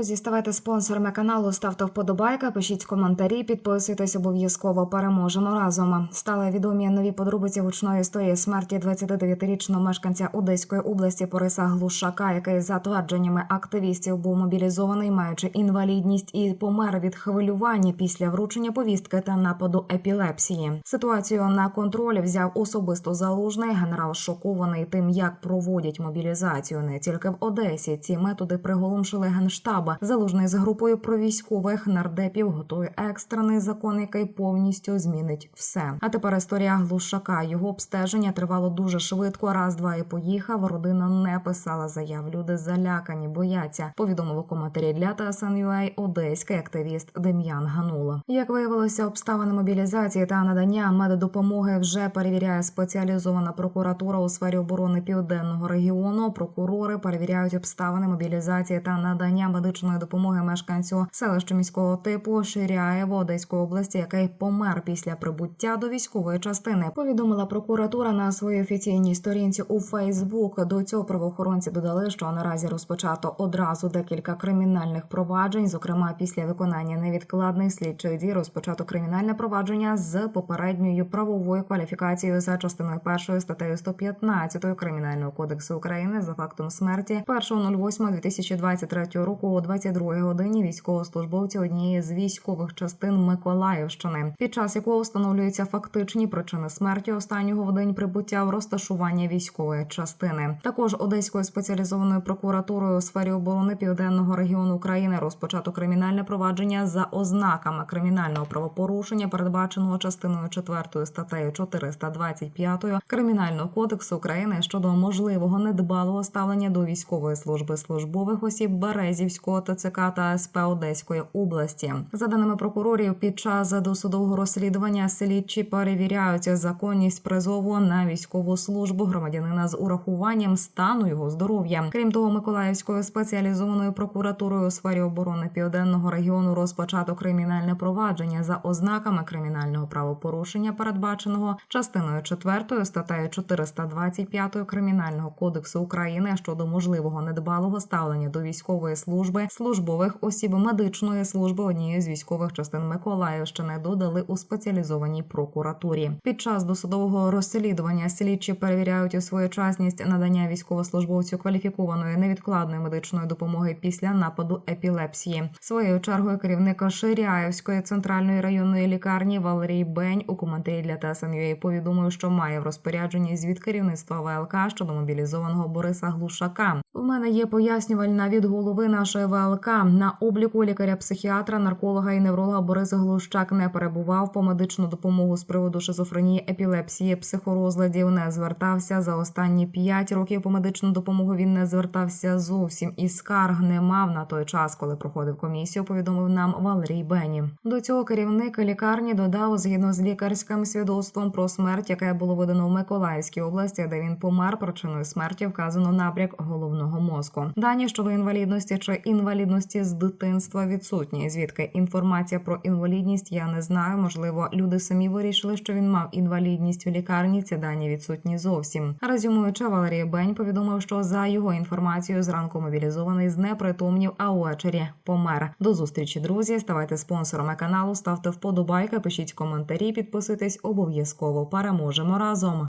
Друзі, ставайте спонсорами каналу, ставте вподобайка, пишіть коментарі, підписуйтесь обов'язково. Переможемо разом. Стали відомі нові подробиці гучної історії смерті 29-річного мешканця Одеської області Бориса Глушака, який за твердженнями активістів був мобілізований, маючи інвалідність і помер від хвилювання після вручення повістки та нападу епілепсії. Ситуацію на контроль взяв особисто залужний. Генерал шокований тим, як проводять мобілізацію не тільки в Одесі. Ці методи приголомшили генштаба. Залужний з групою про військових нардепів готує екстрений закон, який повністю змінить все. А тепер історія глушака. Його обстеження тривало дуже швидко. Раз, два і поїхав. Родина не писала заяв. Люди залякані, бояться. Повідомив у коментарі для ТСНЮА одеський активіст Дем'ян Ганула. Як виявилося, обставини мобілізації та надання меддопомоги вже перевіряє спеціалізована прокуратура у сфері оборони південного регіону. Прокурори перевіряють обставини мобілізації та надання медичної допомоги мешканцю селища міського типу Ширяєво Одеської області, який помер після прибуття до військової частини. Повідомила прокуратура на своїй офіційній сторінці у Фейсбук. До цього правоохоронці додали, що наразі розпочато одразу декілька кримінальних проваджень. Зокрема, після виконання невідкладних слідчих дій розпочато кримінальне провадження з попередньою правовою кваліфікацією за частиною першої статтею 115 кримінального кодексу України за фактом смерті 1.08.2023 року о 22 годині військовослужбовця однієї з військових частин Миколаївщини, під час якого встановлюються фактичні причини смерті останнього в день прибуття в розташування військової частини. Також Одеською спеціалізованою прокуратурою у сфері оборони південного регіону України розпочато кримінальне провадження за ознаками кримінального правопорушення, передбаченого частиною 4 статтею 425 кримінального кодексу України щодо можливого недбалого ставлення до військової служби службових осіб Березівського ТЦК та СП Одеської області. За даними прокурорів, під час досудового розслідування слідчі перевіряють законність призову на військову службу громадянина з урахуванням стану його здоров'я. Крім того, Миколаївською спеціалізованою прокуратурою у сфері оборони південного регіону розпочато кримінальне провадження за ознаками кримінального правопорушення, передбаченого частиною 4 статтею 425 кримінального кодексу України щодо можливого недбалого ставлення до військової служби службових осіб медичної служби однієї з військових частин Миколаївщини додали у спеціалізованій прокуратурі. Під час досудового розслідування слідчі перевіряють у своєчасність надання військовослужбовцю кваліфікованої невідкладної медичної допомоги після нападу епілепсії. Своєю чергою керівник Ширяївської центральної районної лікарні Валерій Бень у коментарі для ТСНЮА повідомив, що має в розпорядженні звіт керівництва ВЛК щодо мобілізованого Бориса Глушака. У мене є пояснювальна від голови нашої ВЛК на обліку лікаря-психіатра, нарколога і невролога Борис Глущак не перебував по медичну допомогу з приводу шизофренії, епілепсії, психорозладів. Не звертався за останні п'ять років. По медичну допомогу він не звертався зовсім і скарг не мав на той час, коли проходив комісію. Повідомив нам Валерій Бені. До цього керівник лікарні додав згідно з лікарським свідоцтвом про смерть, яке було видано в Миколаївській області, де він помер. Причиною смерті вказано набряк головного мозку. Дані щодо інвалідності чи інвалідності з дитинства відсутні. Звідки інформація про інвалідність я не знаю. Можливо, люди самі вирішили, що він мав інвалідність у лікарні. Ці дані відсутні зовсім. Резюмуючи, Валерій Бень повідомив, що за його інформацією зранку мобілізований знепритомнів, а увечері помер. До зустрічі, друзі. Ставайте спонсорами каналу, ставте вподобайки, пишіть коментарі, підписуйтесь обов'язково. Переможемо разом.